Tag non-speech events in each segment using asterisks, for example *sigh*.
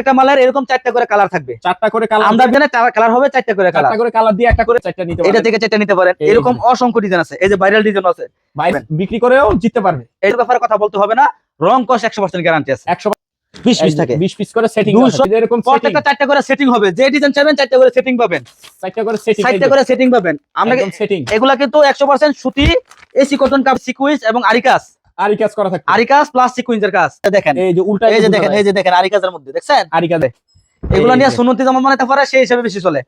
একটা মালের এরকম চারটা করে কালার থাকবে। চারটা করে কালার আমরা জানি কালার হবে চারটা করে কালার করে কালার দিয়ে একটা করে চারটা নিতে এটা থেকে চারটা নিতে পারেন। এরকম অসংখ্য ডিজাইন আছে। এই যে ভাইরাল ডিজাইন আছে। বিক্রি করেও জিততে পারবে। এর ব্যাপারে কথা বলতে হবে না। রং কস একশো পার্সেন্ট গ্যারান্টি আছে। একশো বিশ পিস থাকে। বিশ পিস করে সেটিং 200 এরকম প্রত্যেকটা চারটা করে সেটিং হবে। যে ডিজাইন চাইবেন চারটা করে সেটিং পাবেন। চারটা করে সেটিং চারটা করে সেটিং পাবেন। আমরা সেটিং এগুলা কিন্তু একশো পার্সেন্ট সুতি এসি কটন কাপ সিকুইন্স এবং আরিকাস আর কাজ করা থাকে আরিকাস প্লাস সিকুইন্সের কাজ। দেখেন এই যে উল্টা এই যে দেখেন এই যে দেখেন মধ্যে দেখছেন? এগুলো নিয়ে সুন্নতি জামা বানাতে পারে সেই হিসাবে বেশি চলে।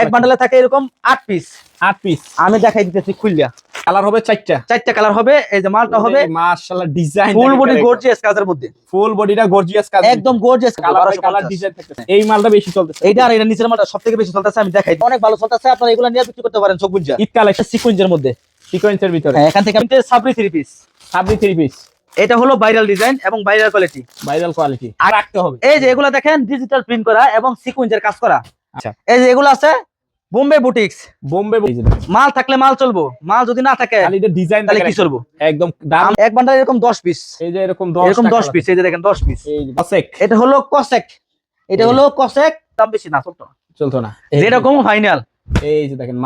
এক বান্ডেলে থাকে এরকম আট পিস আট পিস আমি দেখাই দিতেছি খুললিয়া। কালার হবে চারটা। চারটা কালার হবে এই যে মালটা হবে মাশাআল্লাহ ডিজাইন ফুল বডি গর্জিয়াস কাজের মধ্যে। ফুল বডিটা গর্জিয়াস কাজ। একদম গর্জিয়াস কালার কালার ডিজাইন থাকতেছে। এই মালটা বেশি চলতেছে। এইটা আর এটা নিচের মালটা সব থেকে বেশি চলতেছে আমি দেখাই অনেক ভালো চলতেছে আপনারা এগুলো নিয়ে বিক্রি করতে পারেন বুঝা। ঈদ কালেকশন মধ্যে। সিকোয়েন্সের ভিতরে। হ্যাঁ এখান থেকে সাবরি থ্রি পিস সাবরি থ্রি পিস এটা হলো ভাইরাল ডিজাইন এবং ভাইরাল কোয়ালিটি ভাইরাল কোয়ালিটি আর রাখতে হবে। এই যে এগুলো দেখেন ডিজিটাল প্রিন্ট করা এবং সিকুয়েন্সের কাজ করা। আচ্ছা। এই যে এগুলো আছে বোম্বে বুটিক্স বোম্বে মাল থাকলে মাল চলবো মাল যদি না থাকে ডিজাইন তাহলে কি চলবো? একদম দাম এক বান্ডাল এরকম দশ পিস এই যে এরকম 10 এরকম দশ পিস এই যে দেখেন দশ পিস এই যে দশেক এটা হলো কসেক এটা হলো কসেক দাম বেশি না চলতো না। চলতো না। যেরকম ফাইনাল এই যে দেখেন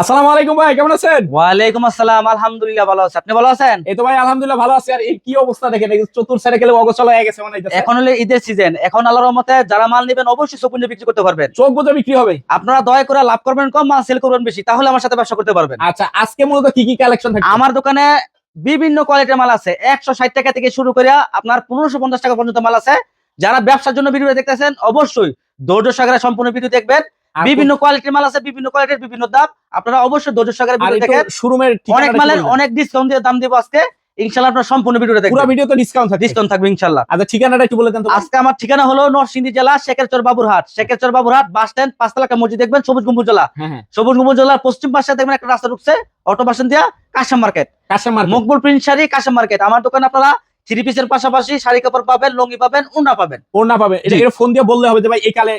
আসসালামু আলাইকুম ভাই কেমন আছেন? ওয়ালাইকুম আসসালাম আলহামদুলিল্লাহ ভালো আছে। আপনি ভালো আছেন? এই তো ভাই আলহামদুলিল্লাহ ভালো আছি। আর এই কি অবস্থা দেখেন এই চতুর সাইডে গেলে অগোছল হয়ে গেছে মানে। এখন হলো ঈদের সিজন এখন আল্লাহর রহমতে যারা মাল নেবেন অবশ্যই সপুঞ্জে বিক্রি করতে পারবেন। চোখ বুঝে বিক্রি হবে। আপনারা দয়া করে লাভ করবেন কম মাল সেল করবেন বেশি। তাহলে আমার সাথে ব্যবসা করতে পারবেন। আচ্ছা আজকে মূলত কি কি কালেকশন থাকবে আমার দোকানে বিভিন্ন কোয়ালিটির মাল আছে। একশো ষাট টাকা থেকে শুরু করে আপনার পনেরোশো পঞ্চাশ টাকা পর্যন্ত মাল আছে। যারা ব্যবসার জন্য ভিডিও দেখতেছেন অবশ্যই ধৈর্য সাগরে সম্পূর্ণ ভিডিও দেখবেন। বিভিন্ন কোয়ালিটির মাল আছে বিভিন্ন কোয়ালিটির বিভিন্ন দাম। আপনারা অবশ্যই ধৈর্য ভিডিও দেখেন। শোরুমের অনেক মালের অনেক ডিসকাউন্ট দিয়ে দাম দেবো আজকে। ইনশাল্লাহ আপনার সম্পূর্ণ ভিডিওটা দেখবেন। ভিডিও তো ডিসকাউন্ট থাকবে। ডিসকাউন্ট থাকবে ইনশাল্লাহ আচ্ছা ঠিকানাটা একটু বলে দেন তো আজকে আমার ঠিকানা হলো নরসিংদী জেলা শেখেরচর বাবুরহাট। শেখেরচর বাবুরহাট বাস স্ট্যান্ড পাঁচতলা একটা মসজিদ দেখবেন সবুজ গম্বুজ জেলা। হ্যাঁ হ্যাঁ। সবুজ গম্বুজ জেলার পশ্চিম পাশে দেখবেন একটা রাস্তা ঢুকছে অটো বাসন দিয়া Kashem market customer Maqbul print sari Kashem market আমার দোকানে আপনারা থ্রি পিসের পাশাপাশি শাড়ি কাপড় পাবেন লুঙ্গি পাবেন উন্না পাবেন। ওর না পাবে এটা ফোন দিয়ে বললে হবে যে ভাই এই কালে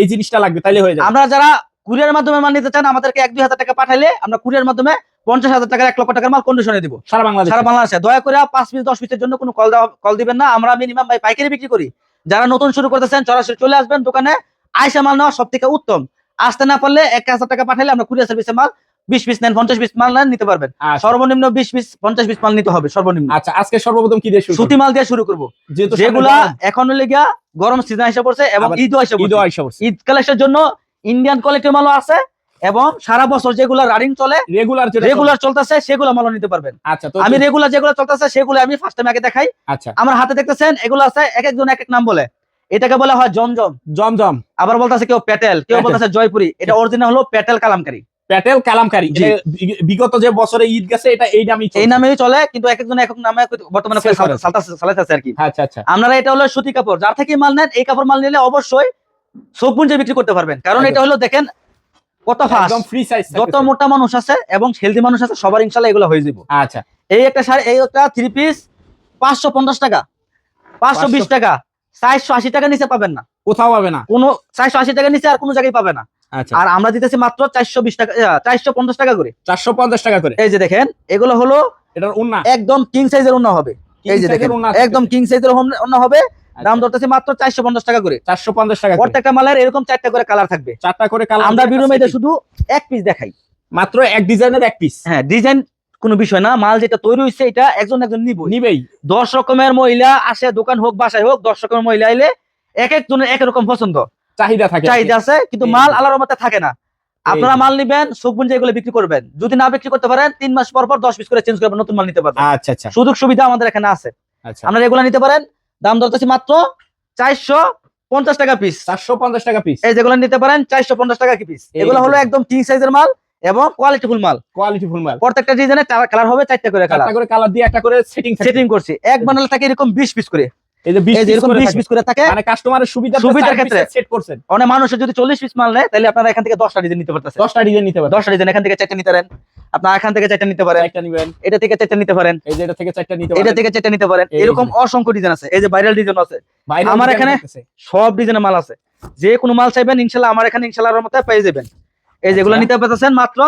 এই জিনিসটা লাগবে তাইলে হয়ে যাবে। আমরা যারা কুরিয়ার মাধ্যমে মাল নিতে চান আমাদেরকে এক দুই হাজার টাকা পাঠাইলে আমরা কুরিয়ার মাধ্যমে পঞ্চাশ হাজার টাকার এক লক্ষ টাকার মাল কন্ডিশনে দিব। সারা বাংলাদেশ। সারা বাংলাদেশে। দয়া করে পাঁচ পিস দশ পিসের জন্য কোনো কল কল দিবেন না। আমরা মিনিমাম ভাই পাইকারি বিক্রি করি। যারা নতুন শুরু করতেছেন সরাসরি চলে আসবেন দোকানে। আইসা মাল নেওয়া সব থেকে উত্তম। আসতে না পারলে এক হাজার টাকা পাঠালে আমরা কুরিয়ার সার্ভিসে মাল বিশ পিস নেন পঞ্চাশ পিস মাল নেন নিতে পারবেন। আচ্ছা, সর্বনিম্ন বিশ পিস পঞ্চাশ পিস মাল নিতে হবে সর্বনিম্ন। আচ্ছা আজকে সর্বপ্রথম কি দিয়ে শুরু সুতি মাল দিয়ে শুরু করব। যেগুলা এখন হলে গিয়া গরম সিজন এসে পড়ছে এবং ঈদও এসে ঈদ কালেকশনের জন্য ইন্ডিয়ান কোয়ালিটির মালও আছে এবং সারা বছর যেগুলা রানিং চলে রেগুলার রেগুলার চলতেছে সেগুলো মালও নিতে পারবেন। আচ্ছা আমি রেগুলার যেগুলো চলতেছে সেগুলো আমি ফার্স্ট টাইম আগে দেখাই। আচ্ছা। আমার হাতে দেখতেছেন এগুলো আছে এক একজন এক এক নাম বলে। এটাকে বলা হয় জমজম। জমজম। আবার বলতেছে কেউ প্যাটেল কেউ। *laughs* বলতেছে জয়পুরি। এটা অরিজিনাল হলো প্যাটেল কালামকারী। প্যাটেল কালামকারী। বি- বিগত যে বছরে ঈদ গেছে এটা এই নামই এই নামেই চলে কিন্তু এক একজন এক নামে বর্তমানে আর কি। আচ্ছা আচ্ছা। আপনারা এটা হলো সুতি কাপড়। যার থেকে মাল নেন এই কাপড় মাল নিলে অবশ্যই বিক্রি করতে পারবেন। কারণ এটা হলো দেখেন কত ফাস্ট ফ্রি সাইজ যত মোটা মানুষ আছে এবং হেলদি মানুষ আছে সবার এগুলো হয়ে যাব। আচ্ছা। এই একটা শাড়ি এই একটা থ্রি পিস পাঁচশো পঞ্চাশ টাকা পাঁচশো বিশ টাকা নিচে পাবেন না। কোথাও পাবে না। কোনো চারশো আশি টাকা নিচে আর কোনো জায়গায় পাবে না। আর আমরা দিতেছি মাত্র চারশো বিশ টাকা চারশো পঞ্চাশ টাকা করে। চারশো পঞ্চাশ টাকা করে। এই যে দেখেন এগুলো হলো এটার উন্না। একদম কিং সাইজের অন্য হবে। এই যে দেখেন একদম কিং সাইজের অন্য হবে। দাম ধরতেছে মাত্র চারশো পঞ্চাশ টাকা করে। চারশো পঞ্চাশ টাকা। প্রত্যেকটা মালের এরকম চারটা করে কালার থাকবে। চারটা করে কালার আমরা মেয়েদের শুধু এক পিস দেখাই। মাত্র এক ডিজাইনের এক পিস হ্যাঁ ডিজাইন কোনো বিষয় না। মাল যেটা তৈরি হয়েছে এটা একজন একজন নিব নিবেই। দশ রকমের মহিলা আসে দোকান হোক বাসায় হোক দশ রকমের মহিলা এলে এক একজনের এক রকম পছন্দ। চাহিদা থাকে চাহিদা আছে কিন্তু মাল মতে থাকে না। আপনারা মাল নিবেন যেগুলো বিক্রি করবেন। যদি না বিক্রি করতে পারেন তিন মাস পর পর দশ পিস করে চেঞ্জ করবেন নতুন মাল নিতে পারবেন। আচ্ছা আচ্ছা। সুযোগ সুবিধা আমাদের এখানে আছে। আচ্ছা। আপনারা এগুলো নিতে পারেন দাম মাত্র চারশো পঞ্চাশ টাকা পিস চারশো পঞ্চাশ টাকা পিস এই যেগুলো নিতে পারেন চারশো পঞ্চাশ টাকা কি পিস এগুলো হলো একদম কিং সাইজের মাল এবং কোয়ালিটিফুল মাল। কোয়ালিটি ফুল মাল। প্রত্যেকটা ডিজাইনে কালার হবে চারটা করে কালার করে কালার দিয়ে একটা করে সেটিং সেটিং করছি। এক বান্ডেল থাকে এরকম বিশ পিস করে। এই যে 20 এই যে piece এরকম করে বিশ থাকে। পিস করে থাকে মানে কাস্টমারের সুবিধা সুবিধার ক্ষেত্রে। সেট করছেন। অনেক মানুষের যদি চল্লিশ পিস মাল নেয় তাহলে আপনারা এখান থেকে দশটা ডিজাইন নিতে পারতেছে 10টা ডিজাইন নিতে পারেন দশটা ডিজাইন এখান থেকে চারটা নিতে পারেন। আপনার এখান থেকে চারটা নিতে পারেন। একটা নিবেন। এটা থেকে চারটা নিতে পারেন। এই যে এটা থেকে চারটা নিতে এটা পারেন থেকে চারটা নিতে পারেন। এরকম অসংখ্য ডিজাইন আছে। এই যে ভাইরাল ডিজাইন আছে। আমার এখানে- সব ডিজাইনের মাল আছে। যে কোনো মাল চাইবেন ইনশাল্লাহ আমার এখানে ইনশাল্লাহর মতো পেয়ে যাবেন। এই যেগুলো আচ্ছা। নিতে পারতেছেন মাত্র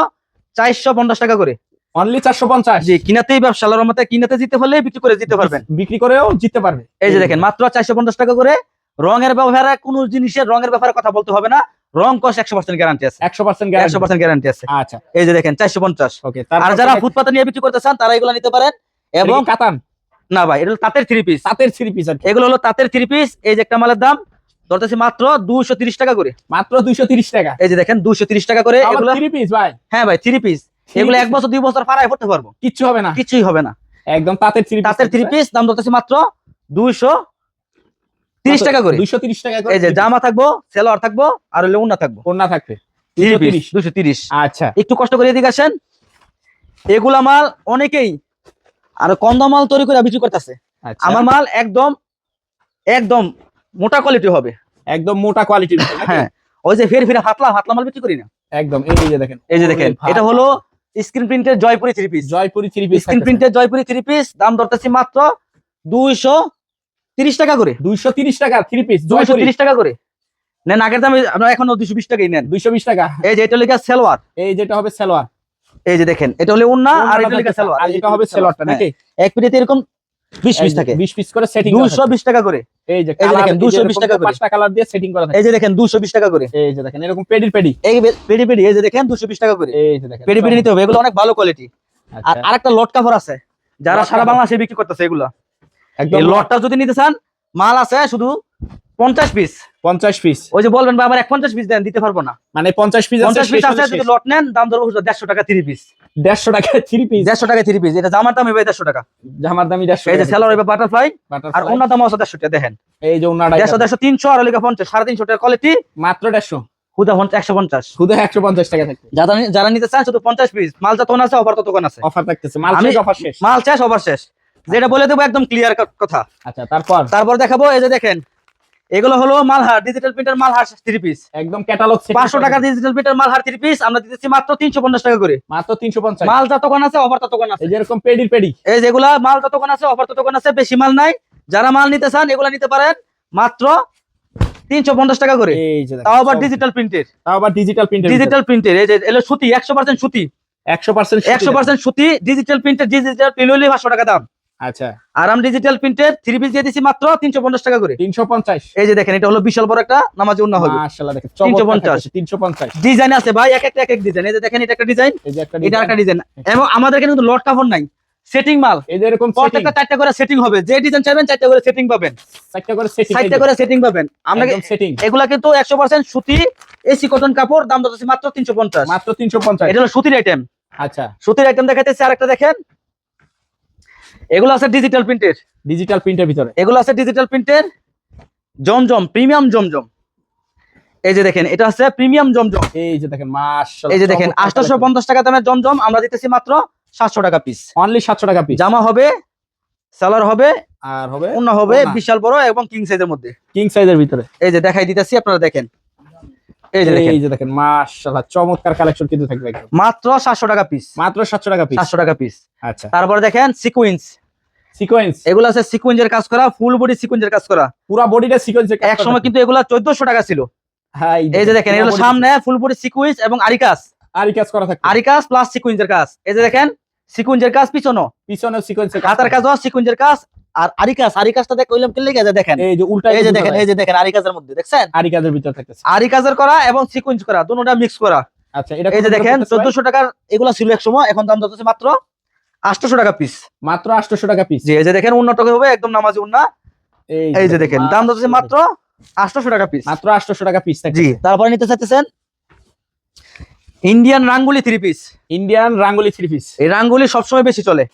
চারশো পঞ্চাশ টাকা করে। অনলি 450 জি কিনাতেই ব্যবসালার মতো কিনাতে জিতে হলে বিক্রি করে দিতে পারবেন। বিক্রি করেও জিততে পারবে। এই যে দেখেন মাত্র চারশো পঞ্চাশ টাকা করে রঙের ব্যাপারে কোনো জিনিসের রঙের ব্যাপারে কথা বলতে হবে না। রং কস একশো পার্সেন্ট গ্যারান্টি আছে। একশো পার্সেন্ট একশো পার্সেন্ট গ্যারান্টি আছে। আচ্ছা। এই যে দেখেন চারশো পঞ্চাশ। ওকে আর যারা ফুটপাতে নিয়ে বিক্রি করতে চান তারা এগুলো নিতে পারেন। এবং কাতান? না ভাই এটা তাঁতের থ্রি পিস তাঁতের থ্রি পিস এগুলো হলো তাঁতের থ্রি পিস এই যে একটা মালের দাম ধরতেছি মাত্র দুশো তিরিশ টাকা করে। মাত্র দুইশো তিরিশ টাকা। এই যে দেখেন দুশো তিরিশ টাকা করে এগুলো থ্রি পিস ভাই। হ্যাঁ ভাই থ্রি পিস এগুলো এক বছর দুই বছর পাড়ায় পড়তে পারব। কিচ্ছু হবে না। কিছুই হবে না। একদম তাঁতের থ্রি তাঁতের থ্রি পিস দাম ধরতেছি মাত্র দুইশো তিরিশ টাকা করে। দুইশো তিরিশ টাকা করে। এই যে জামা থাকব সেলোয়ার থাকব আর হলে উন্না থাকব। কন্যা থাকবে। থ্রি পিস 230 দুশো তিরিশ। আচ্ছা। একটু কষ্ট করে এদিকে আসেন। এগুলা মাল অনেকেই আর কম মাল তৈরি করে বিক্রি করতেছে। আচ্ছা। আমার মাল একদম একদম মোটা কোয়ালিটি হবে। একদম মোটা কোয়ালিটির হ্যাঁ। ওই যে ফের ফেরে হাতলা হাতলা মাল বিক্রি করি না। একদম এই যে দেখেন। এই যে দেখেন এটা হলো স্ক্রিন প্রিন্টের Jaipuri three piece Jaipuri three piece screen প্রিন্টের জয়পুরি থ্রি পিস দাম ধরতেছি মাত্র দুইশো তিরিশ টাকা করে। দুইশো তিরিশ টাকা থ্রি পিস দুইশো তিরিশ টাকা করে। নেন আগের দামে আপনারা এখন দুইশো বিশ টাকাই নেন। দুইশো বিশ টাকা। এই যে এটা লেখা সেলোয়ার। এই যেটা হবে সেলোয়ার। এই যে দেখেন এটা হলে উন্না আর এটা লেখা সেলোয়ার। আর এটা হবে সেলোয়ারটা নাকি? এক পিঠে এরকম বিশ পিস থাকে। বিশ পিস করে সেটিং দুশো বিশ টাকা করে। এই যে এই যে colour, দেখেন, 220 টাকা করে। পাঁচটা কালার দিয়ে সেটিং করা থাকে। এই যে দেখেন দুশো বিশ টাকা করে। এই যে দেখেন এরকম পেডি পেডি। এই পেডি পেডি এই যে দেখেন দুশো বিশ টাকা করে। এই যে দেখেন পেডি পেডি নিতে হবে এগুলো অনেক ভালো কোয়ালিটি আর আরেকটা লট কাভার আছে যারা সারা বাংলাদেশে বিক্রি করতেছে এগুলো। একদম। লটটা যদি নিতে চান মাল আছে শুধু পঞ্চাশ পিস পঞ্চাশ পিস ওই যে বলবেন আমার এক পঞ্চাশ পিস দেন দিতে পারব না। মানে পঞ্চাশ পিস পঞ্চাশ পিস আছে যদি লট নেন দাম ধরবো দেড়শো টাকা থ্রি পিস দেড়শো টাকা থ্রি পিস দেড়শো টাকা থ্রি পিস এটা জামার দাম এবার দেড়শো টাকা। জামার দামি দেড়শো এই যে সেলার এবার বাটারফ্লাই আর অন্য দাম আছে দেড়শো টাকা দেখেন। এই যে দেড়শো দেড়শো তিনশো আর লিখা পঞ্চাশ সাড়ে তিনশো টাকা কোয়ালিটি মাত্র দেড়শো। হুদা একশো পঞ্চাশ। একশো পঞ্চাশ টাকা থাকবে। যারা যারা নিতে চান শুধু পঞ্চাশ পিস মাল যতক্ষণ আছে অফার ততক্ষণ আছে। অফার থাকতেছে। মাল আমি- শেষ অফার শেষ। মাল শেষ অফার শেষ। যেটা বলে দেবো একদম ক্লিয়ার কথা। আচ্ছা তারপর? তারপর দেখাবো এই যে দেখেন এগুলো হলো Malhar digital printer Malhar three piece একদম ক্যাটালগ পাঁচশো টাকা digital printer Malhar three piece আমরা দিতেছি মাত্র তিনশো পঞ্চাশ টাকা করে। মাত্র তিনশো পঞ্চাশ। মাল যতক্ষণ আছে অফার ততক্ষণ আছে। এই যে এরকম পেডির পেডি এই যেগুলা মাল যতক্ষণ আছে অফার ততক্ষণ আছে বেশি মাল নাই। যারা মাল নিতে চান এগুলা নিতে পারেন মাত্র তিনশো পঞ্চাশ টাকা করে। এই তাও আবার ডিজিটাল প্রিন্টের তাও আবার ডিজিটাল প্রিন্টের ডিজিটাল প্রিন্টের এই যে সুতি একশো পার্সেন্ট সুতি। একশো পার্সেন্ট একশো পার্সেন্ট সুতি ডিজিটাল প্রিন্টের ডিজিটাল প্রিন্ট হলে পাঁচশো টাকা দাম। আচ্ছা। আর আমি ডিজিটাল প্রিন্টের থ্রি পিস দিয়ে দিচ্ছি মাত্র তিনশো পঞ্চাশ টাকা করে। তিনশো পঞ্চাশ। এই যে দেখেন এটা হলো বিশাল বড় একটা নামাজ উন্না হবে 350 তিনশো পঞ্চাশ। ডিজাইন আছে ভাই এক একটা এক এক ডিজাইন। এই যে দেখেন এটা একটা ডিজাইন। একটা এটা একটা ডিজাইন। এবং আমাদের এখানে কিন্তু লট কাপড় নাই সেটিং মাল। এই যে এরকম প্রত্যেকটা চারটা করে সেটিং হবে। যে ডিজাইন চাইবেন চারটা করে সেটিং পাবেন। চারটা করে সেটিং চারটা করে সেটিং পাবেন। আমরা সেটিং এগুলা কিন্তু একশো পার্সেন্ট সুতি এসি কটন কাপড় দাম যাচ্ছে মাত্র তিনশো পঞ্চাশ। মাত্র তিনশো পঞ্চাশ। এটা হলো সুতির আইটেম আচ্ছা। সুতির আইটেম দেখাইতেছি আরেকটা দেখেন। এগুলো আছে ডিজিটাল প্রিন্টের ডিজিটাল প্রিন্টের ভিতরে। এগুলো আছে ডিজিটাল প্রিন্টের জমজম প্রিমিয়াম জমজম। এই যে দেখেন এটা আছে প্রিমিয়াম জমজম। এই যে দেখেন মাশাআল্লাহ এই যে দেখেন আটশো পঞ্চাশ টাকা দামের জমজম আমরা দিতেছি মাত্র সাতশো টাকা পিস অনলি সাতশো টাকা পিস জামা হবে সালোয়ার হবে আর হবে অন্য হবে বিশাল বড় এবং কিং সাইজের মধ্যে। কিং সাইজের ভিতরে। এই যে দেখাই দিতেছি আপনারা দেখেন। এই যে দেখেন। এই যে দেখেন মাশাআল্লাহ চমৎকার কালেকশন কিন্তু থাকবে মাত্র সাতশো টাকা পিস মাত্র সাতশো টাকা পিস সাতশো টাকা পিস আচ্ছা। তারপর দেখেন সিকুয়েন্স সিকোয়েন্স এগুলো আছে সিকুয়েন্সের কাজ করা ফুল বডি সিকুয়েন্সের কাজ করা। পুরো বডিটা সিকোয়েন্স এক সময় কিন্তু এগুলা চোদ্দশো টাকা ছিল। হ্যাঁ এই যে দেখেন এগুলো সামনে ফুল বডি সিকুয়েন্স এবং আরিকাস। আরি কাজ করা থাকে আরিকাস প্লাস সিকুয়েন্সের কাজ। এই যে দেখেন সিকুয়েন্সের কাজ পিছনো। পিছনে সিকোয়েন্স হাতার কাজ সিকুয়েন্সের কাজ আর আরিকাস আরিকাসটা দেখ কইলাম গেছে দেখেন। এই যে উল্টা এই যে দেখেন এই যে দেখেন আরিকাসের মধ্যে দেখছেন? আরি কাজের ভিতরে থাকতেছে। আরিকাসের করা এবং সিকুয়েন্স করা দুটোটা মিক্স করা। আচ্ছা এটা এই যে দেখেন করতেছে ভাই? চোদ্দশো টাকার এগুলো ছিল এক সময় এখন দাম যাচ্ছে মাত্র আটশোশো টাকা পিস মাত্র 800 টাকা পিস জি এই যে দেখেন উন্নত হবে একদম নামাজি উন্না। এই যে দেখেন দাম যাচ্ছে মাত্র আটশোশো টাকা পিস মাত্র 800 টাকা পিস জি তারপরে নিতে চাইতেছেন Indian Rangoli three piece Indian Rangoli three piece এই রাঙ্গুলি সবসময় বেশি চলে।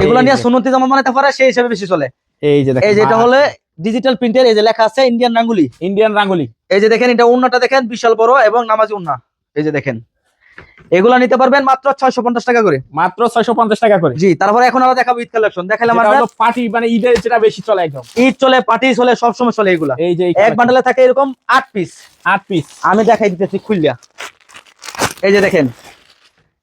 এগুলো নিয়ে যে। সুনতি জামা বানাতে পারে সেই হিসাবে বেশি চলে। এই যে এই যে এটা হলে ডিজিটাল প্রিন্টের এই যে লেখা আছে ইন্ডিয়ান রাঙ্গুলি ইন্ডিয়ান রাঙ্গুলি এই যে দেখেন এটা উন্নাটা দেখেন বিশাল বড় এবং নামাজি উন্না। এই যে দেখেন। এগুলা নিতে পারবেন মাত্র ছয়শো পঞ্চাশ টাকা করে। মাত্র 650 টাকা করে। জি তারপরে এখন আমরা দেখাবো ঈদ কালেকশন দেখালাম যেটা পার্টি মানে ঈদের যেটা বেশি চলে একদম। ঈদ চলে পার্টি চলে সবসময় চলে এগুলা। এই যে এক বান্ডেলে থাকে এরকম আট পিস আট পিস আমি দেখাই দিতেছি খুললিয়া। এই যে দেখেন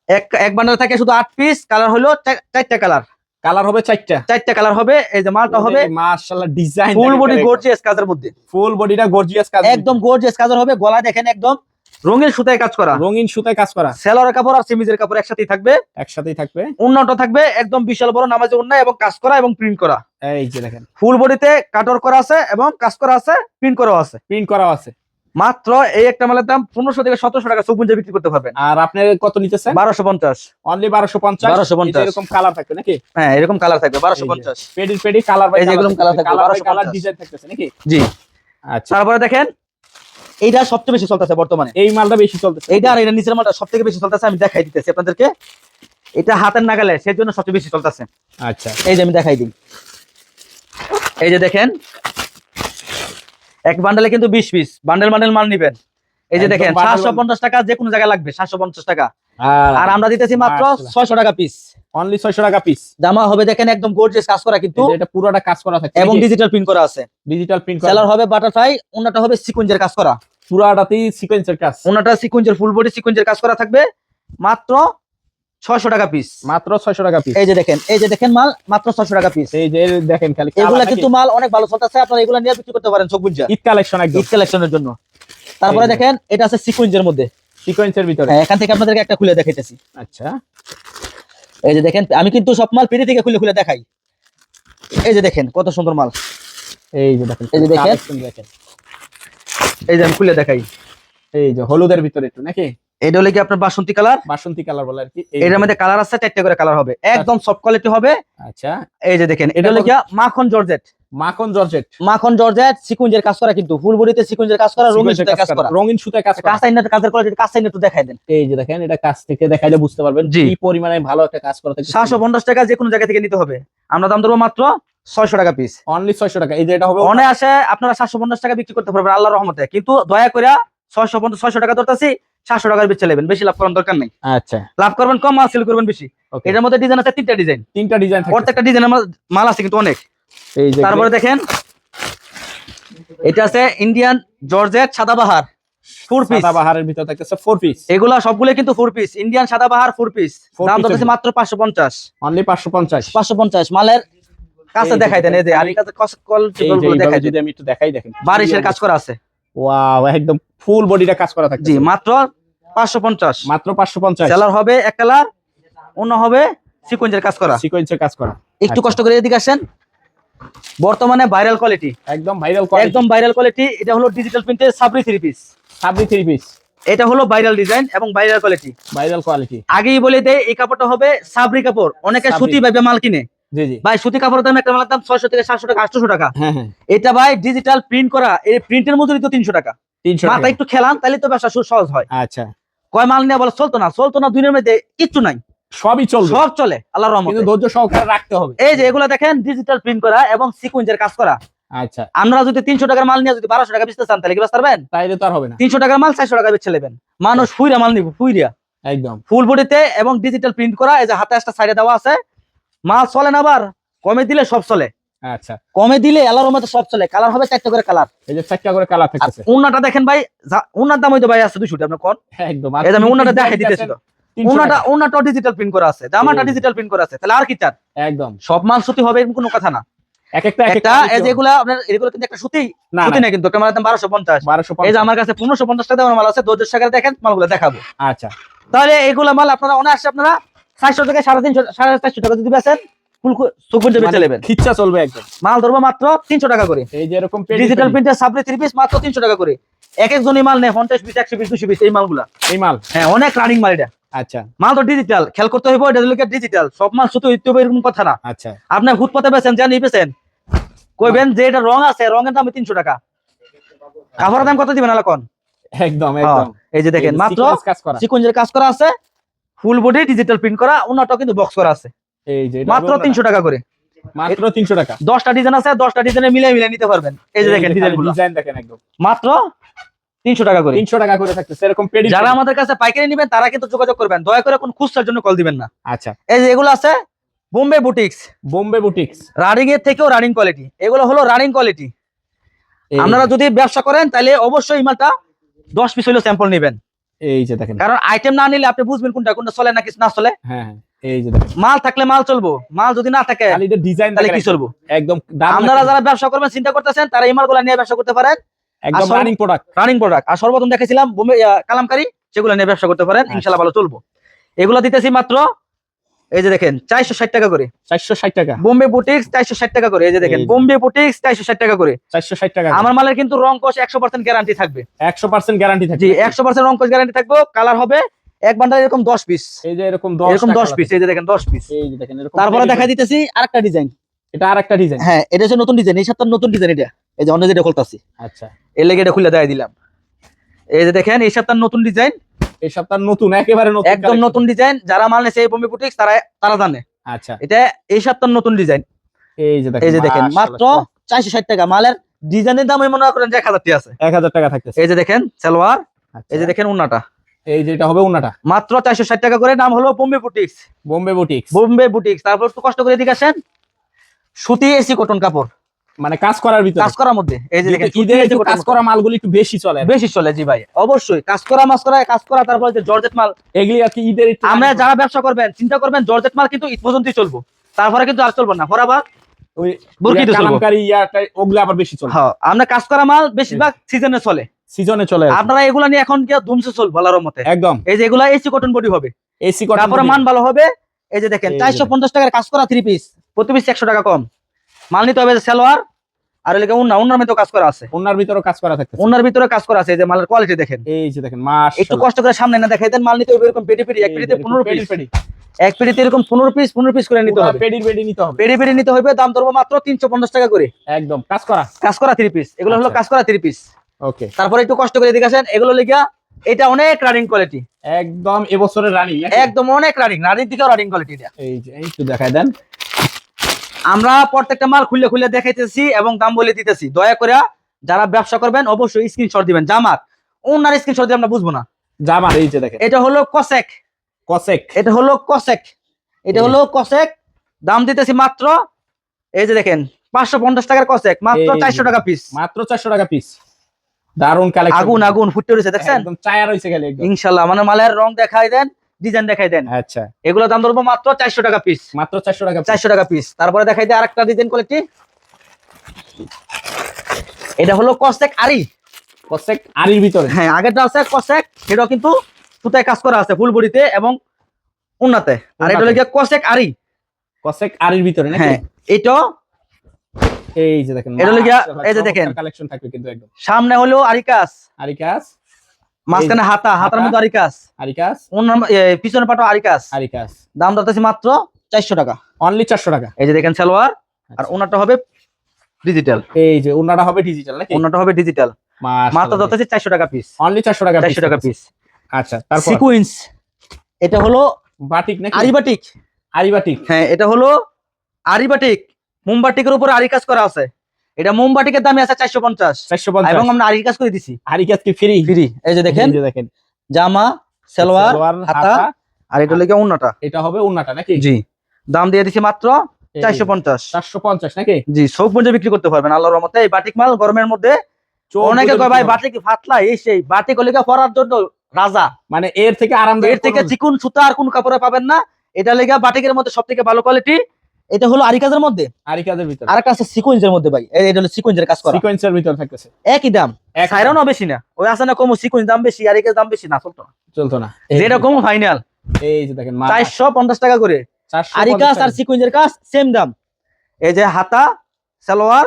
এক এক বান্ডেলে থাকে শুধু আট পিস কালার হলো চারটা কালার কালার হবে চারটা। চারটা কালার হবে এই যে মালটা হবে মাশাআল্লাহ ডিজাইন ফুল বডি গর্জিয়াস কাজের মধ্যে। ফুল বডিটা গর্জিয়াস কাজ একদম গর্জিয়াস কাজের হবে গলা দেখেন একদম রঙিন সুতায় কাজ করা। রঙিন সুতায় কাজ করা। সেলরের কাপড় আর সেমিজের কাপড় একসাথেই থাকবে। একসাথেই থাকবে। উন্নত থাকবে একদম বিশাল বড় নামাজে উন্না এবং কাজ করা এবং প্রিন্ট করা। এই যে দেখেন। ফুল বডিতে কাটর করা আছে এবং কাজ করা আছে প্রিন্ট করাও আছে। প্রিন্ট করাও আছে। মাত্র এই একটা মালের দাম পনেরোশো থেকে সতেরোশো টাকা চৌপুঞ্জে বিক্রি করতে পারবেন। আর আপনি কত নিতেছেন? বারোশো পঞ্চাশ। অনলি বারোশো পঞ্চাশ। 1250 এরকম কালার থাকবে নাকি? হ্যাঁ এরকম কালার থাকবে বারোশো পঞ্চাশ। পেডি পেডি কালার থাকবে, কালার বাই 1250 কালার ডিজাইন থাকতেছে নাকি? জি। আচ্ছা। তারপরে দেখেন এইটা সবচেয়ে বেশি চলতেছে বর্তমানে। এই মালটা বেশি চলতেছে। এইটা আর এটা নিচের মালটা সব থেকে বেশি চলতেছে আমি দেখাই দিতেছি আপনাদেরকে। এটা হাতের নাগালে সেই জন্য সবচেয়ে বেশি চলতেছে। আচ্ছা। এই যে আমি দেখাই দিই। এই যে দেখেন এক বান্ডেলে কিন্তু বিশ পিস বান্ডেল বান্ডেল মাল নিবেন। এই যে দেখেন সাতশো পঞ্চাশ টাকা যে কোনো জায়গায় লাগবে সাতশো পঞ্চাশ টাকা। আর আর আমরা দিতেছি মাত্র ছয়শো টাকা পিস অনলি ছয়শো টাকা পিস জামা হবে দেখেন একদম গোর্জিয়াস কাজ করা কিন্তু। এটা পুরোটা কাজ করা থাকবে এবং ডিজিটাল প্রিন্ট করা আছে। ডিজিটাল প্রিন্ট করা। সেলার হবে বাটারফ্লাই ওনাটা হবে সিকুয়েন্সের কাজ করা। পুরাটাতেই সিকোয়েন্সের কাজ। ওনাটা সিকুয়েন্সের ফুল বডি সিকুয়েন্সের কাজ করা থাকবে। মাত্র টাকা পিস মাত্র ছয়শো টাকা পিস এই যে দেখেন এই যে দেখেন মাল মাত্র ছয়শো টাকা পিস এই যে দেখেন খালি এগুলা কিন্তু মাল অনেক ভালো চলতেছে আপনারা এগুলা নিয়ে বিক্রি করতে পারেন চোখ ঈদ কালেকশন একদম। ঈদ কালেকশনের জন্য। তারপরে দেখেন এটা আছে সিকুয়েন্সের মধ্যে। সিকোয়েন্সের ভিতরে। হ্যাঁ, এখান থেকে আপনাদেরকে একটা খুলে দেখাইতেছি। আচ্ছা। এই যে দেখেন আমি কিন্তু সব মাল পেটি থেকে খুলে খুলে দেখাই। এই যে দেখেন কত সুন্দর মাল। এই যে দেখেন এই যে দেখেন। এই যে আমি খুলে দেখাই। এই যে হলুদের ভিতরে একটু নাকি? এটা হলে কি আপনার বাসন্তী কালার? বাসন্তী কালার বলে আর কি। এটার মধ্যে কালার আছে চারটে করে কালার হবে। একদম সফট কোয়ালিটি হবে। আচ্ছা। এই যে দেখেন এটা হলে কি মাখন জর্জেট। মাখন জর্জেট। মাখন জর্জেট সিকুয়েন্সের কাজ করা কিন্তু ফুল বডিতে সিকুয়েন্সের কাজ করা রঙিন সুতায় কাজ করা রঙিন সুতায় কাজ করা। কাজ আইনের কাজের কোয়ালিটি কাজ আইনে একটু দেখাই দেন। এই যে দেখেন এটা কাছ থেকে দেখাইলে বুঝতে পারবেন। কি পরিমাণে ভালো একটা কাজ করা থাকে। সাতশো পঞ্চাশ টাকা যে কোনো জায়গা থেকে নিতে হবে। আমরা দাম ধরবো মাত্র ছয়শো টাকা পিস অনলি ছয়শো টাকা। এই যে এটা হবে অনে আসে আপনারা সাতশো পঞ্চাশ টাকা বিক্রি করতে পারবেন আল্লাহ রহমতে। কিন্তু দয়া করে ছয়শো পঞ্চাশ ছয়শো টাকা ধরতেছি সাতশো টাকার বেচে নেবেন বেশি লাভ করার দরকার নেই। আচ্ছা। লাভ করবেন কম মাল সেল করবেন বেশি। এটার মধ্যে ডিজাইন আছে তিনটা ডিজাইন তিনটা ডিজাইন প্রত্যেকটা ডিজাইন মাল আছে কিন্তু অনেক। এই যে তারপরে দেখেন এটা আছে Indian georgette Sadabahar four piece সাদা বাহারের ভিতর থাকতেছে ফোর পিস এগুলা সবগুলো কিন্তু four piece Indian Sadabahar four piece দাম ধরতেছে মাত্র পাঁচশো পঞ্চাশ। অনলি পাঁচশো পঞ্চাশ। পাঁচশো পঞ্চাশ। মালের কাছে দেখাই দেন এই যে আর কাছে কোয়ালিটি এই দেখাই যদি আমি একটু দেখাই দেখেন। বারিশের কাজ করা আছে। ওয়াও একদম ফুল বডিটা কাজ করা জি মাত্র পাঁচশো পঞ্চাশ। মাত্র পাঁচশো পঞ্চাশ। সেলার হবে এক কালার অন্য হবে সিকুয়েন্সের কাজ করা। সিকোয়েন্সের কাজ করা। একটু আচ্ছা। কষ্ট করে এদিকে আসেন। বর্তমানে ভাইরাল কোয়ালিটি একদম ভাইরাল একদম ভাইরাল কোয়ালিটি এটা হলো ডিজিটাল প্রিন্টের সাবরি থ্রি পিস থ্রি পিস এটা হলো ভাইরাল ডিজাইন এবং ভাইরাল কোয়ালিটি ভাইরাল কোয়ালিটি আগেই বলে দেয় এই কাপড়টা হবে সাবরি কাপড়। অনেকে সাবরি। সুতি ভাবে মাল কিনে। জি জি। ভাই সুতি কাপড়ের দাম একটা মালের দাম ছয়শো থেকে সাতশো টাকা আটশো টাকা। হ্যাঁ হ্যাঁ। এটা ভাই ডিজিটাল প্রিন্ট করা। এই প্রিন্টের মজুরি তো তিনশো টাকা। তিনশো মাথা একটু খেলান তাহলে তো ব্যবসা সহজ হয়। আচ্ছা। কয় মাল নিয়ে বলে চলতো না চলতো না দুনিয়ার মধ্যে কিচ্ছু নাই। সবই চলবে। সব চলে আল্লাহ রহমতে। কিন্তু ধৈর্য সহকারে রাখতে হবে। এই যে এগুলো দেখেন ডিজিটাল প্রিন্ট করা এবং সিকুয়েন্সের কাজ করা। আচ্ছা। আমরা যদি তিনশো টাকার মাল নিয়ে যদি বারোশো টাকা বেচতে চান তাহলে কি পারবেন? তাইলে তো আর হবে না। তিনশো টাকার মাল চারশো টাকা বেচে নেবেন। মানুষ ফুইরা মাল নিব ফুইরা। একদম। ফুল বডিতে এবং ডিজিটাল প্রিন্ট করা এই যে হাতে একটা সাইডে দেওয়া আছে। মাল চলে না আবার কমে দিলে সব চলে। আচ্ছা। কমে দিলে মধ্যে সব চলে। কালার হবে চারটে করে কালার এই যে চারটা করে কালার উন্নাটা দেখেন ভাই উন্নার দাম হয়তো ভাই আছে দুশো টাকা কোন? একদম। এই যে আমি উন্নাটা দেখাই দিতেছিল উন্নাটা উন্নাটা ডিজিটাল প্রিন্ট করা আছে। জামাটা ডিজিটাল প্রিন্ট করা আছে। তাহলে আর কি চান? একদম। সব মাল সুতি হবে এরকম কোনো কথা না। এক একটা এক একটা আপনার এগুলো কিন্তু একটা সুতি। না সুতি না। কিন্তু একটা মালের দাম বারোশো পঞ্চাশ। বারোশো এই যে আমার কাছে পনেরোশো পঞ্চাশ টাকা দামের মাল আছে দশ টাকা দেখেন মালগুলো দেখাবো। আচ্ছা। তাহলে এগুলা মাল আপনারা অনায়াসে আপনারা চারশো থেকে সাড়ে তিনশো সাড়ে চারশো টাকা যদি বেচেন ফুল বেচে মানে নেবেন চলবে একদম। মাল ধরবো মাত্র তিনশো টাকা করে। এই যে এরকম ডিজিটাল প্রিন্টের সাবরি থ্রি পিস মাত্র তিনশো টাকা করে। এক একজনই মাল পিস পিস পিস এই মালগুলা। এই মাল? হ্যাঁ অনেক রানিং মাল এটা। আচ্ছা। মাল তো ডিজিটাল খেয়াল করতে হইব এটা ডিজিটাল সব মাল শুধু হইতে হবে এরকম কথা না। আচ্ছা। আপনি ফুটপাতে বেছেন জানি বেছেন কইবেন যে এটা রং আছে রঙের দাম তিনশো টাকা। কাপড়ের দাম কত দিবেন আলাকন? একদম হ্যাঁ, একদম। এই যে দেখেন মাত্র কাজ করা। সিকুঞ্জের কাজ করা আছে ফুল বডি ডিজিটাল প্রিন্ট করা অন্যটাও কিন্তু বক্স করা আছে। এই যে মাত্র বললাম না? তিনশো টাকা করে। মাত্র টাকা। ডিজাইন আছে দশটা ডিজাইনে মিলে মিলে নিতে পারবেন। এই যে দেখেন ডিজাইন ডিজাইন দেখেন একদম। মাত্র তিনশো টাকা করে। তিনশো টাকা করে থাকতেছে এরকম পেডি যারা আমাদের কাছে পাইকারি নেবেন তারা কিন্তু যোগাযোগ করবেন। দয়া করে কোন খুচরার জন্য কল দিবেন না। আচ্ছা। এই যে এগুলো আছে Bombay boutiques Bombay boutiques running এর থেকেও রানিং কোয়ালিটি এগুলো হলো রানিং কোয়ালিটি আপনারা যদি ব্যবসা করেন তাহলে অবশ্যই মালটা দশ পিস হলেও স্যাম্পল নেবেন। এই যে দেখেন। কারণ আইটেম না নিলে আপনি বুঝবেন কোনটা কোনটা চলে না কিছু না চলে। হ্যাঁ হ্যাঁ, এই যে দেখেন। মাল থাকলে মাল চলবো মাল যদি না থাকে খালি ডিজাইন তাহলে কি চলবো? একদম আপনারা যারা ব্যবসা করবেন চিন্তা করতেছেন তারা এই মালগুলো নিয়ে ব্যবসা করতে পারেন। একদম রানিং প্রোডাক্ট রানিং প্রোডাক্ট আর সর্বপ্রথম দেখেছিলাম কালামকারী সেগুলো নিয়ে ব্যবসা করতে পারেন ইনশাআল্লাহ ইনশাল্লাহ ভালো চলবো। এগুলো দিতেছি মাত্র এই যে দেখেন চারশো ষাট টাকা করে। চারশো ষাট টাকা। বোম্বে বুটিক্স চারশো ষাট টাকা করে। এই যে দেখেন বোম্বে বুটিক্স চারশো ষাট টাকা করে। চারশো ষাট টাকা। আমার মালের কিন্তু রং কোষ একশো পার্সেন্ট গ্যারান্টি থাকবে। একশো পার্সেন্ট গ্যারান্টি থাকে জি একশো পার্সেন্ট রং কোষ গ্যারান্টি থাকবে। কালার হবে এক বান্ডাল এরকম দশ পিস এই যে এরকম দশ এরকম দশ পিস এই যে দেখেন দশ পিস এই যে দেখেন এরকম তারপরে দেখা দিতেছি আরেকটা ডিজাইন এটা আর একটা ডিজাইন হ্যাঁ এটা হচ্ছে নতুন ডিজাইন এই সপ্তাহ নতুন ডিজাইন এটা। এই যে অন্য যেটা খুলতাছি। আচ্ছা। এর লেগে এটা খুলে দেয় দিলাম। এই যে দেখেন এই সপ্তাহ নতুন ডিজাইন এই সপ্তাহ নতুন একেবারে নতুন একদম নতুন ডিজাইন যারা মাল নেছে এই বোম্বে বুটিক্স তারা তারা জানে। আচ্ছা। এটা এই সপ্তাহ নতুন ডিজাইন এই যে দেখেন এই যে দেখেন মাত্র চারশো ষাট টাকা। মালের ডিজাইনের দাম মনে করেন যে এক হাজার টাকা আছে। এক হাজার টাকা থাকতেছে। এই যে দেখেন সালোয়ার আচ্ছা। এই যে দেখেন উন্নাটা। এই যে এটা হবে উনাটা মাত্র চারশো ষাট টাকা করে নাম হলো Bombay boutiques Bombay boutiques Bombay boutiques তারপর একটু কষ্ট করে এদিকে আসেন। সুতি এসি কটন কাপড়। মানে কাজ করার ভিতরে। কাজ করার মধ্যে। এই যে দেখেন কিন্তু ঈদে একটু কাজ করা মালগুলি একটু বেশি চলে। বেশি চলে জি ভাই অবশ্যই। কাজ করা মাস করা কাজ করা তারপর যে জর্জেট মাল। এগুলি আর কি ঈদের আমরা যারা ব্যবসা করবেন চিন্তা করবেন জর্জেট মাল কিন্তু ঈদ পর্যন্তই চলবো। তারপরে কিন্তু আর চলবো না। পরে আবার ওই বরকিতে চলবো। ওগুলো আবার বেশি চলে। হ্যাঁ আমরা কাজ করা মাল বেশিরভাগ সিজনে চলে। সিজনে চলে আপনারা এগুলা নিয়ে এখন কি ধুমসে চলবো আল্লাহর মতে। একদম। এই যে এগুলা এসি কটন বডি হবে। এসি কটন তারপরে মান ভালো হবে। এই যে দেখেন এই যে। চারশো পঞ্চাশ টাকার কাজ করা থ্রি পিস প্রতি পিস একশো টাকা কম। মাল নিতে হবে সালোয়ার আর এলাকা উন্না উন্নার মধ্যে কাজ করা আছে। ওনার ভিতরে কাজ করা থাকে উন্নার ভিতরে কাজ করা আছে এই যে মালের কোয়ালিটি দেখেন। এই যে দেখেন মাস একটু কষ্ট করে সামনে না দেখাই দেন মাল নিতে হবে এরকম পেটি পেটি এক পেটিতে পনেরো পিস এক পেটিতে এরকম পনেরো পিস পনেরো পিস করে নিতে হবে। পেডির পেডি নিতে হবে। পেটি পেটি নিতে হবে দাম ধরবো মাত্র তিনশো পঞ্চাশ টাকা করে। একদম কাজ করা। কাজ করা থ্রি পিস এগুলো হলো আচ্ছা। কাজ করা থ্রি পিস ওকে। তারপরে একটু কষ্ট করে এদিকে আসেন এগুলো লিখা এটা অনেক রানিং কোয়ালিটি একদম এবছরের রানিং একদম অনেক রানিং রানিং থেকেও রানিং কোয়ালিটি এটা। এই যে একটু দেখাই দেন। আমরা প্রত্যেকটা মাল খুলে খুলে দেখাইতেছি এবং দাম বলে দিতেছি। দয়া করে যারা ব্যবসা করবেন অবশ্যই স্ক্রিনশট দিবেন। জামার ওনার স্ক্রিনশট দিয়ে আমরা বুঝব না। জামার এই যে দেখেন। এটা হলো কসেক। কসেক। এটা হলো কসেক। এটা হলো কসেক। দাম দিতেছি মাত্র এই যে দেখেন পাঁচশো পঞ্চাশ টাকার কসেক মাত্র চারশো টাকা পিস মাত্র চারশো টাকা পিস দারুণ কালেকশন আগুন আগুন ফুটে রয়েছে দেখছেন? একদম চায়া রয়েছে গেলে একদম। ইনশাল্লাহ মানে মালের রং দেখাই দেন ডিজাইন দেখাই দেন। আচ্ছা। এগুলো দাম ধরবো মাত্র চারশো টাকা পিস মাত্র চারশো টাকা চারশো টাকা পিস তারপরে দেখাই দেয় আরেকটা ডিজাইন কোয়ালিটি এটা হলো কসেক আরি কসেক আরির ভিতরে। হ্যাঁ আগেরটা আছে কসেক সেটাও কিন্তু সুতায় কাজ করা আছে ফুল বডিতে এবং উন্নাতে আর এটা হলো কসেক আরি কসেক আরির ভিতরে হ্যাঁ এটাও এই যে দেখেন এটা হলো এই যে দেখেন। কালেকশন থাকবে কিন্তু একদম। সামনে হলো আরিকাস আরি কাজ মাঝখানে হাতা হাতার হাতা। মধ্যে আরিকাস। আরি কাজ অন্য পিছনে পাটো আরিকাস। আরি কাজ দাম ধরতেছি মাত্র চারশো টাকা। অনলি চারশো টাকা। এই যে দেখেন সালোয়ার আর আচ্ছা। ওনারটা হবে ডিজিটাল এই যে ওনাটা হবে ডিজিটাল নাকি? ওনারটা হবে ডিজিটাল মাত্র ধরতেছি চারশো টাকা পিস অনলি চারশো টাকা চারশো টাকা পিস আচ্ছা তারপর? সিকুইন্স এটা হলো বাটিক নাকি? আরিবাটিক। আরি বাটিক হ্যাঁ এটা হলো আরিবাটিক। মোমবাটিকের উপর আরি কাজ করা আছে। এটা মোমবাটিকের দামে আছে চারশো পঞ্চাশ। চারশো এবং আমরা আরি কাজ করে দিছি। আরি কাজ কি ফ্রি? ফ্রি। এই যে দেখেন এই যে দেখেন। জামা সালোয়ার হাতা আর এটা লেগে উন্নাটা। এটা হবে ওনাটা নাকি? জি। দাম দিয়ে দিছি মাত্র চারশো পঞ্চাশ। চারশো পঞ্চাশ নাকি? জি সব মধ্যে বিক্রি করতে পারবেন আল্লাহর রহমতে। এই বাটিক মাল গরমের মধ্যে অনেকে কয় ভাই। বাটিক ফাতলা এই সেই বাটিক ওলিকা পরার জন্য রাজা। মানে এর থেকে আরামদায়ক এর থেকে কোনো- চিকুন সুতা আর কোন কাপড়ে পাবেন না। এটা লেগে বাটিকের মধ্যে সব থেকে ভালো কোয়ালিটি এটা হলো আরি কাজের মধ্যে? আরি কাজের ভিতরে। আর একটা আছে সিকুয়েন্সের মধ্যে ভাই। এই- এটা হলো সিকুয়েন্সের কাজ করা। সিকোয়েন্সের ভিতরে থাকতেছে। একই দাম। সাইরানও বেশি না? ওই আছে না কম সিকুয়েন্স দাম বেশি আর একের দাম বেশি না চলতো না। চলতো না। এই যেটা যে- কম ফাইনাল এই যে দেখেন মাল। চারশো পঞ্চাশ টাকা করে। 450 আরি কাজ আর। সিকুয়েন্সের কাজ সেম দাম। এই যে হাতা সালোয়ার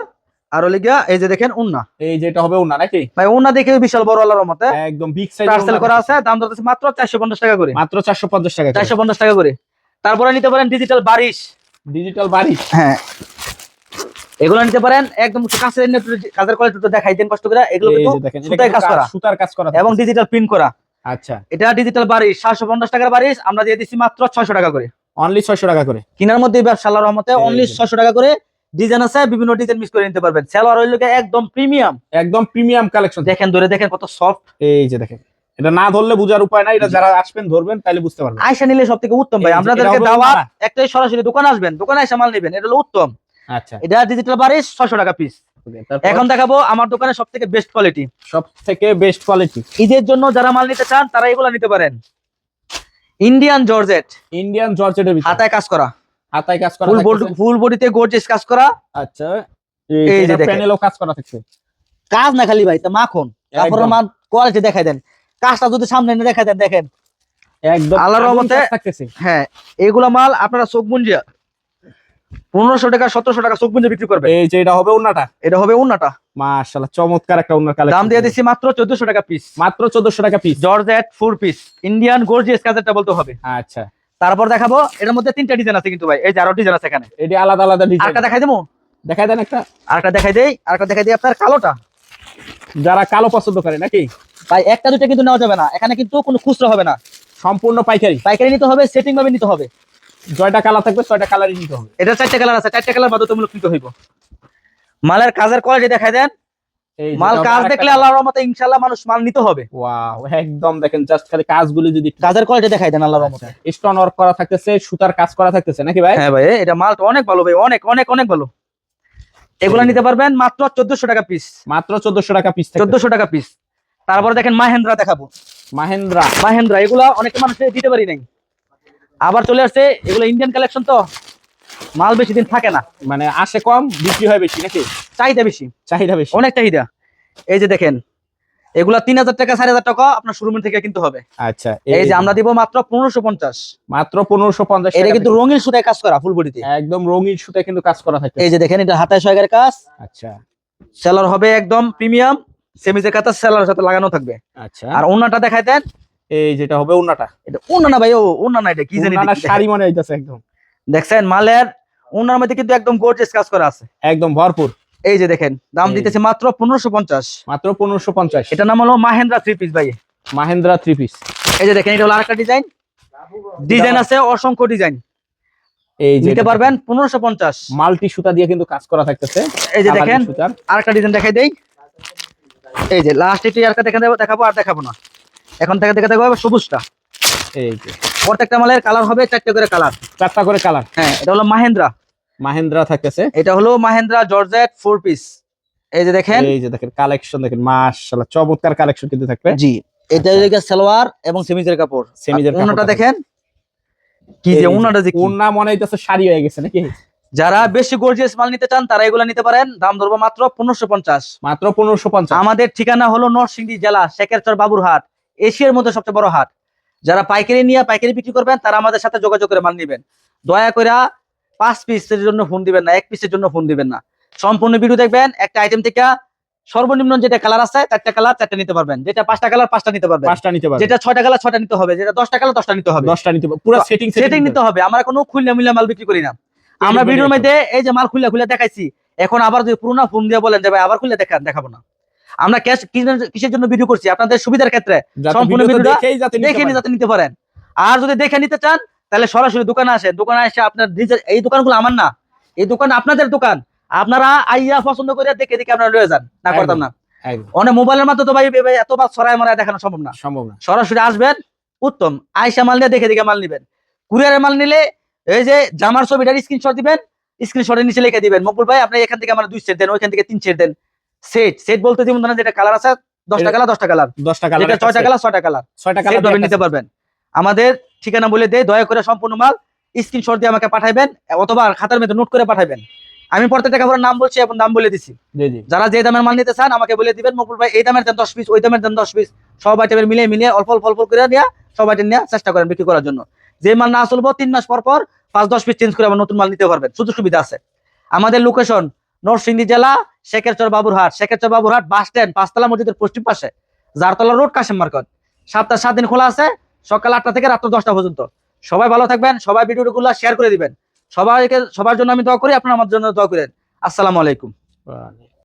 আর ওই গিয়া এই যে দেখেন উন্না। এই যে এটা হবে ওনা নাকি? ভাই উন্না দেখে বিশাল বড় আল্লাহর মতে একদম বিগ সাইজ পার্সেল করা আছে দাম ধরতেছে মাত্র চারশো পঞ্চাশ টাকা করে। মাত্র চারশো পঞ্চাশ টাকা চারশো পঞ্চাশ টাকা করে। তারপরে নিতে পারেন ডিজিটাল বারিশ। ডিজিটাল বাড়ি। হ্যাঁ। এগুলো নিতে পারেন একদম কাছের একটু কাজের কোয়ালিটি একটু দেখাই দেন কষ্ট করে। এগুলো কিন্তু এটা কাজ করা। সুতার কাজ করা এবং ডিজিটাল প্রিন্ট করা। আচ্ছা। এটা ডিজিটাল বারিশ সাতশো পঞ্চাশ টাকার বারিশ আমরা দিয়ে দিচ্ছি মাত্র ছয়শো টাকা করে। অনলি ছয়শো টাকা করে। কিনার মধ্যে ব্যবসা আল্লাহর রহমতে অনলি। ছয়শো টাকা করে ডিজাইন আছে বিভিন্ন ডিজাইন মিস করে নিতে পারবেন। সেলোয়ার হইল একদম প্রিমিয়াম একদম প্রিমিয়াম কালেকশন দেখেন ধরে দেখেন কত সফট এই যে দেখেন। এটা না ধরলে বুঝার উপায় নাই এটা যারা আসবেন ধরবেন তাহলে বুঝতে পারবেন। আয়সা নিলে সব থেকে উত্তম ভাই। আপনাদেরকে দাওয়াত একটাই সরাসরি দোকানে আসবেন দোকানে এসে মাল নেবেন এটা হলো উত্তম। আচ্ছা। এটা ডিজিটাল বারিশ ছয়শো টাকা পিস এখন দেখাবো আমার দোকানে সব থেকে বেস্ট কোয়ালিটি সব থেকে বেস্ট কোয়ালিটি ঈদের জন্য যারা মাল নিতে চান তারা এগুলো নিতে পারেন। ইন্ডিয়ান জর্জেট ইন্ডিয়ান জর্জেটের ভিতরে। হাতায় কাজ করা। হাতায় কাজ করা ফুল থাকতেছে। ফুল বডিতে গর্জিয়াস কাজ করা। আচ্ছা। এই যে। প্যানেলও কাজ করা থাকছে। কাজ না খালি ভাই তা মাখন। কাপড়ের। মান কোয়ালিটি দেখাই দেন। কাজটা যদি সামনে এনে দেন দেখেন। একদম আল্লাহর রহমতে- হ্যাঁ মাল আপনারা চোখ বুঞ্জিয়া পনেরোশো টাকা সতেরোশো টাকা চোখ বিক্রি করবে এই যে এটা হবে ওন্নাটা? এটা হবে উন্নাটা মাশাআল্লাহ চমৎকার একটা ওন্নার কালেকশন দাম দিয়ে দিচ্ছি মাত্র চোদ্দশো টাকা পিস মাত্র 1400 টাকা piece georgette four piece Indian gorgeous কাজেরটা বলতে হবে। আচ্ছা। তারপর দেখাবো এর মধ্যে তিনটা ডিজাইন আছে কিন্তু ভাই। এই যে আরও ডিজাইন আছে এখানে। এটি আলাদা আলাদা ডিজাইন আরেকটা দেখাই দেবো? দেখাই দেন একটা। আরেকটা দেখাই দেই আরেকটা দেখাই দিই আপনার কালোটা। যারা কালো পছন্দ করে নাকি? ভাই একটা দুটো কিন্তু নেওয়া যাবে না। এখানে কিন্তু কোনো খুচরা হবে না। সম্পূর্ণ পাইকারি। পাইকারি নিতে হবে সেটিং ভাবে নিতে হবে। জয়টা কালার থাকবে ছয়টা কালারই নিতে হবে। এটা চারটে কালার আছে চারটে কালার বাধ্যতামূলক নিতে হইব। মালের কাজের কোয়ালিটি দেখাই দেন। মাল কাজ দেখলে আল্লাহর রহমতে ইনশাআল্লাহ মানুষ মাল নিতে হবে। ওয়াও একদম দেখেন জাস্ট খালি কাজগুলি যদি কাজের কোয়ালিটি দেখাই দেন আল্লাহর রহমতে। স্টোন ওয়ার্ক করা থাকতেছে সুতার কাজ করা থাকতেছে নাকি ভাই? হ্যাঁ ভাই এটা মালটা অনেক ভালো ভাই অনেক অনেক অনেক ভালো। এগুলা নিতে পারবেন মাত্র চোদ্দশো টাকা পিস মাত্র 1400 টাকা পিস চোদ্দশো টাকা পিস তারপরে দেখেন মাহেন্দ্রা দেখাবো। মাহেন্দ্রা। মাহেন্দ্রা এগুলা অনেক মানুষ দিতে পারি নাই। আবার চলে আসছে এগুলো ইন্ডিয়ান কালেকশন তো। মাল বেশি দিন থাকে না। মানে আসে কম বিক্রি হয় বেশি নাকি? চাহিদা বেশি। চাহিদা বেশি। অনেক চাহিদা। এই যে দেখেন এগুলা তিন হাজার টাকা চার হাজার টাকা আপনার শোরুম থেকে কিনতে হবে। আচ্ছা এই যে আমরা দিব মাত্র পনেরোশো পঞ্চাশ। মাত্র 1550 এটা কিন্তু রঙিন সুতায় কাজ করা ফুল বডিতে একদম রঙিন সুতায় কিন্তু কাজ করা থাকে এই যে দেখেন এটা হাতায় সয়গের কাজ। আচ্ছা। সেলার হবে একদম প্রিমিয়াম সেমিজের কাতা সেলার সাথে লাগানো থাকবে। আচ্ছা। আর ওনাটা দেখাই দেন। এই যেটা হবে ওন্নাটা। এটা ওনা না ভাই ও ওনা না এটা কি জানি দেখি। শাড়ি মনে হইতাছে একদম। দেখছেন মালের ওনার মধ্যে কিন্তু একদম গোর্জেস কাজ করা আছে। একদম ভরপুর। এই যে দেখেন দাম দিতেছে মাত্র পনেরোশো পঞ্চাশ। মাত্র 1550 এটা নাম হলো মাহেন্দ্রা থ্রি পিস ভাই। মাহেন্দ্রা থ্রি পিস এই যে দেখেন এটা হলো আরেকটা ডিজাইন ডিজাইন আছে অসংখ্য ডিজাইন এই যে নিতে পারবেন পনেরোশো পঞ্চাশ। মাল্টি সুতা দিয়ে কিন্তু কাজ করা থাকতেছে। এই যে দেখেন আরেকটা ডিজাইন দেখাই দেই। এই যে লাস্ট একটু আরেকটা দেখা দেবো দেখাবো আর দেখাবো না। এখন থেকে দেখে দেখাবো সবুজটা। এই যে। প্রত্যেকটা মালের কালার হবে চারটে করে কালার চারটা করে কালার হ্যাঁ এটা হলো মাহেন্দ্রা। মাহেন্দ্রা থাকতেছে। এটা হলো মাহেন্দ্রা জর্জেট ফোর পিস এই যে দেখেন। এই যে দেখেন কালেকশন দেখেন মাশাআল্লাহ চমৎকার কালেকশন কিন্তু থাকবে। জি এটা হলো সালোয়ার এবং সেমিজের কাপড়। সেমিজের সেমিজের কাপড় দেখেন। কি যে এই যে, যে মনে হইতাছে শাড়ি হয়ে গেছে নাকি? যারা বেশি গর্জিয়াস মাল নিতে চান তারা এগুলো নিতে পারেন। দাম ধরবো মাত্র পনেরোশো পঞ্চাশ। মাত্র পনেরোশো পঞ্চাশ। আমাদের ঠিকানা হলো নরসিংদী জেলা শেখেরচর বাবুরহাট এশিয়ার মধ্যে সবচেয়ে বড় হাট। যারা পাইকারি নিয়ে পাইকারি বিক্রি করবেন তারা আমাদের সাথে যোগাযোগ করে মাল নিবেন। দয়া করে পাঁচ পিসের জন্য ফোন দিবেন না এক পিসের জন্য ফোন দিবেন না। সম্পূর্ণ ভিডিও দেখবেন একটা আইটেম থেকে সর্বনিম্ন যেটা কালার আছে চারটা কালার চারটা নিতে পারবেন। যেটা পাঁচটা কালার পাঁচটা নিতে পারবেন। পাঁচটা নিতে পারবে যেটা ছয়টা কালার ছয়টা নিতে হবে। যেটা দশটা কালার দশটা নিতে হবে। দশটা নিতে পারবে পুরো সেটিং সেটিং নিতে হবে। আমরা কোনো খুললে মুল্লা মাল বিক্রি করি না। আমরা ভিডিওর মধ্যে এই যে মাল খুলে খুলে দেখাইছি। এখন আবার যদি পুরোনো ফোন দিয়ে বলেন যে ভাই আবার খুলে দেখা দেখাবো না। আমরা ক্যাশ কিসের জন্য ভিডিও করছি? আপনাদের সুবিধার ক্ষেত্রে সম্পূর্ণ ভিডিওটা দেখেই যাতে নিতে দেখে যাতে নিতে পারেন। আর যদি দেখে নিতে চান তাহলে সরাসরি দোকানে আসেন। দোকানে এসে আপনার এই দোকানগুলো আমার না। এই দোকান আপনাদের দোকান। আপনারা আইয়া পছন্দ করে দেখে দেখে আপনারা রয়ে যান। না করতাম না। অনেক মোবাইলের মাধ্যমে তো ভাই ভাই এত বার সরাই মারায় দেখানো সম্ভব না। সম্ভব না। সরাসরি আসবেন উত্তম। আয়সা মাল নিয়ে দেখে দেখে মাল নিবেন। কুরিয়ারের মাল নিলে এই যে জামার ছবিটার স্ক্রিনশট দিবেন স্ক্রিনশটের নিচে লিখে দিবেন মকুল ভাই আপনি এখান থেকে আমার দুই সেট দেন ওইখান থেকে তিন সেট দেন। সেট সেট বলতে যেমন ধরেন যেটা কালার আছে দশটা কালার দশটা কালার দশটা কালার যেটা ছয়টা কালার ছয়টা কালার ছয়টা কালার নিতে পারবেন। আমাদের ঠিকানা বলে দেয় দয়া করে সম্পূর্ণ মাল স্ক্রিনশট দিয়ে আমাকে পাঠাবেন অথবা খাতার মধ্যে নোট করে পাঠাবেন আমি প্রত্যেকটা কাপড়ের নাম বলছি এবং দাম বলে দিছি। জি জি। যারা যে দামের মাল নিতে চান আমাকে বলে দিবেন মকুল ভাই এই দামের দেন দশ পিস ওই দামের দেন দশ পিস সব আইটেমের মিলিয়ে মিলিয়ে অল্প অল্প অল্প করে নিয়ে সব আইটেম নিয়ে চেষ্টা করেন বিক্রি করার জন্য। যে মাল না চলবো, তিন মাস পর পর পাঁচ, দশ পিস চেঞ্জ করে আবার নতুন মাল নিতে পারবেন। সুযোগ সুবিধা আছে। আমাদের লোকেশন নরসিংদী জেলা, শেখেরচর বাবুরহাট। শেখেরচর বাবুরহাট বাস স্ট্যান্ড পাঁচতলা মসজিদের পশ্চিম পাশে। জারতলা রোড কাশেম মার্কেট। সাতটা, সাত দিন খোলা আছে, সকাল আটটা থেকে রাত্র দশটা পর্যন্ত। সবাই ভালো থাকবেন, সবাই ভিডিওগুলো শেয়ার করে দিবেন। সবাইকে, সবার জন্য আমি দোয়া করি, আপনারা আমার জন্য দোয়া করেন। আসসালামু আলাইকুম।